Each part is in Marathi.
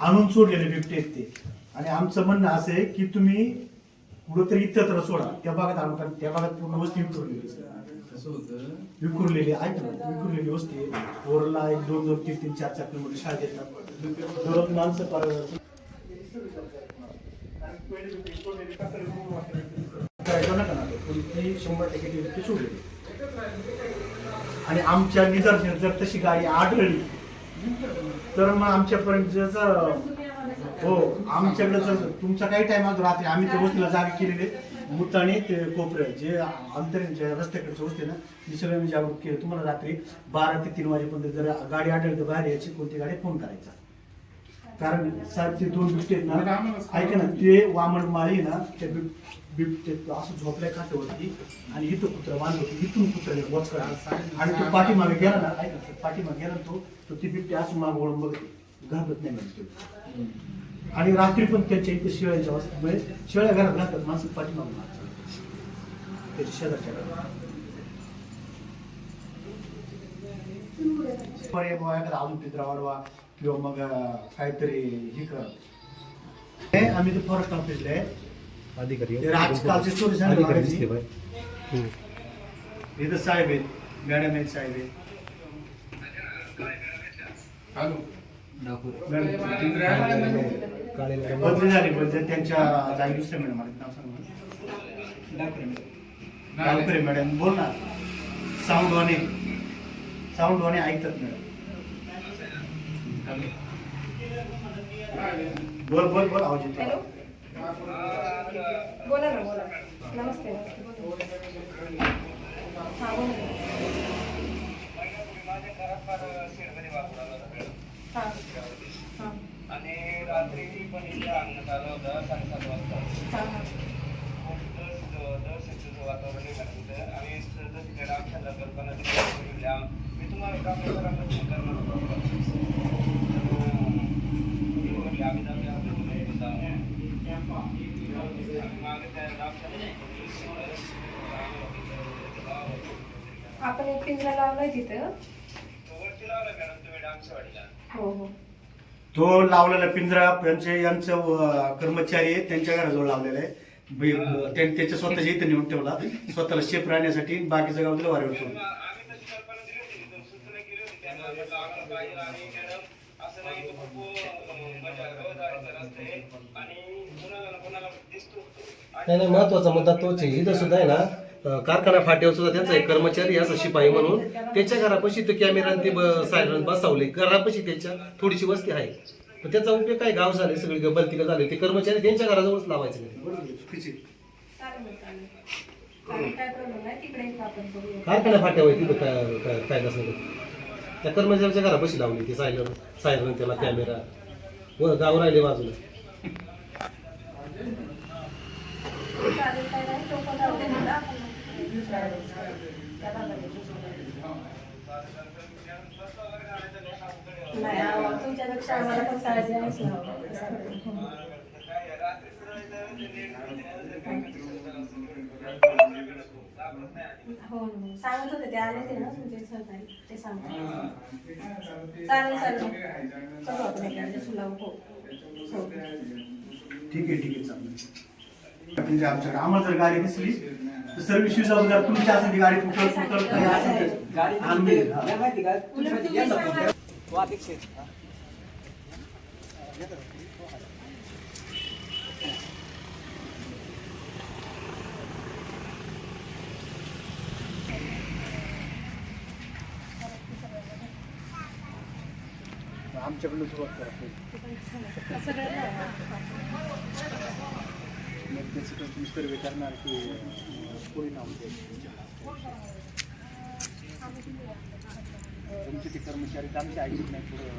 आणून सोडलेले बिबटे आहेत ते. आणि आमचं म्हणणं असं आहे की तुम्ही कुठंतरी इतरत्र सोडा. त्या भागात आणू कारण त्या भागात पूर्ण वस्ती विखुरलेली आहे. विखुरलेली ऐक ना विखुरलेली वस्ती आहे. ओरला एक दोन दोन तीन तीन चार चार किलोमीटर शाळेत येतात दररोज माणसं पार करायचं नका ना पण ती शंभर टक्के ती व्यक्ती सोडली आणि आमच्या निदर्शनात जर तशी गाडी आढळली तर मग आमच्यापर्यंत जसं हो आमच्याकडे जर तुमचा काही टाइम आज राहते आम्ही त्या वस्तीला जागा केलेले. मुताणे ते कोपरे जे अंतरीच्या रस्त्याकडचे वस्ती ना ती सगळं मी जागरूक केलं. तुम्हाला रात्री बारा ते तीन वाजेपर्यंत जर गाडी आढळली तर बाहेर यायची कोणती गाडी फोन करायचा. कारण साहेब ते दोन बिबटे ना ऐका ना ते वामन माळी ना त्या बिब बिबटे असं झोपल्या खात्यावरती आणि इथं कुत्रा बांधलं होतं इथून कुत्रा वॉच आणि तो पाठीमागे गेला ना ऐका ना, पाठीमागे गेला तो तो ती बिबटे असं माग वळून बघते घाबरत नाही म्हणजे आणि रात्री पण त्यांच्या इथे शिळ्यांच्या वस्तीमुळे शिळ्या घरात घालतात माणसं पाठीमागून. त्याच्या शेजारच्या. पर्याय अजून पित्रा वाढवा किंवा मग काहीतरी हे कर हे आम्ही ते फॉरेस्ट ऑफिसला आहे अधिकारी. आजकालची बाई. इथं साहेब आहेत मॅडम आहेत साहेब आहेत. हॅलो. बदली झाली बदली. त्यांच्या जागी दुसऱ्या मॅडम आहेत. नाव सांगा मॅडम. बोल ना. साऊंड वाने साऊंड वाने ऐकतात मॅडम. बोल बोल बोल आवाज येतो हॅलो बोला ना बोला नमस्ते हां बोला. हां हां आणि रात्री पण इथे आणण्यात आलं होतं साडेसात वाजता हां हां दस दहशतीचं वातावरण आणि आमच्या कल्पना मी तुम्हाला काम करणार होतो आम्ही जाऊया आम्ही मागे त्या आपण एक पिंजरा लावलाय तिथं. हो हो. तो लावलेला पिंजरा यांचे यांचं अं, कर्मचारी आहे त्यांच्या घराजवळ लावलेला आहे. बे- त्याच्या स्वतःच्या इथे नेऊन ठेवला. स्वतःला शेप राहण्यासाठी बाकीचं गाव दिलं वाऱ्यावर सोडून नाही नाही महत्त्वाचा मुद्दा तोच आहे. इथं सुद्धा आहे ना कारखाना फाट्यावर सुद्धा त्यांचा एक कर्मचारी असा शिपाई म्हणून. त्याच्या घरापाशी ते कॅमेरा ते सायरन बसवले. घरापाशी त्याच्या थोडीशी वस्ती आहे. पण त्याचा उपयोग काय? गाव झाले सगळे बलतिका झाले. ते कर्मचारी त्यांच्या घराजवळच लावायचे कारखाना फाट्यावर तिथं काय काय काय त्या कर्मचाऱ्याच्या घरापाशी लावली ते सायरन सायरन त्याला कॅमेरा व गाव राहिले बाजूला. तुमच्यापेक्षा आम्हाला पण काळजी आहेच ना हो. सांगत होते ते आले ते ना तुमचे सहकारी ते सांगतात चालेल चालेल. करू आपण एखाद्या सुलाव हो. हो. ठीक आहे ठीक आहे चालेल. म्हणजे आमच्याकडे आम्हाला जर गाडी दिसली तर सर्व्हिस जबाबदार तुमची असेल ती गाडी कुठं कुठं काही असेल आम्ही हा. उलट तुम्ही सांगा आमच्याकडनं सुरुवात करा तुम्ही सर्वे करणार की अं, कोणी नाव तुमचे ते कर्मचारी तर आमचे ऐकत नाही पुढं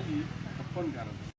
पण तुम्हाला